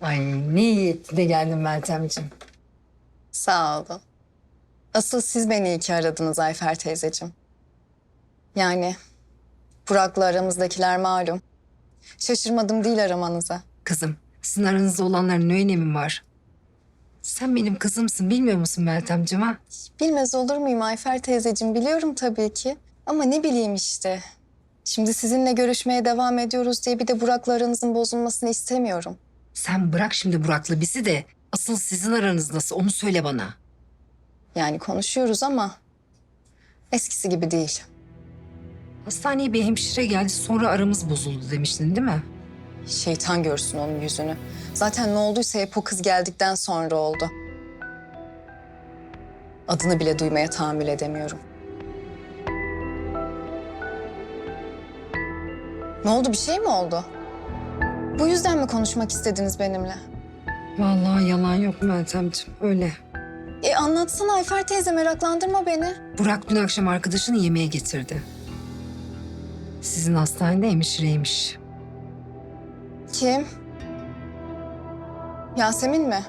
Ay ne iyi ettin de geldin Meltemciğim. Sağ olun. Asıl siz beni iyi ki aradınız Ayfer teyzeciğim. Yani Burak'la aramızdakiler malum. Şaşırmadım değil aramanıza. Kızım sizin aranızda olanların ne önemi var? Sen benim kızımsın bilmiyor musun Meltemciğim ha? Bilmez olur muyum Ayfer teyzeciğim biliyorum tabii ki. Ama ne bileyim işte. Şimdi sizinle görüşmeye devam ediyoruz diye bir de Burak'la aranızın bozulmasını istemiyorum. Sen bırak şimdi Burak'la bizi de asıl sizin aranız nasıl onu söyle bana. Yani konuşuyoruz ama eskisi gibi değil. Hastaneye bir hemşire geldi sonra aramız bozuldu demiştin değil mi? Şeytan görsün onun yüzünü. Zaten ne olduysa hep o kız geldikten sonra oldu. Adını bile duymaya tahammül edemiyorum. Ne oldu bir şey mi oldu? Bu yüzden mi konuşmak istediniz benimle? Vallahi yalan yok Meltemciğim öyle. E anlatsana Ayfer teyze meraklandırma beni. Burak dün akşam arkadaşını yemeğe getirdi. Sizin hastanede hemşireymiş. Kim? Yasemin mi?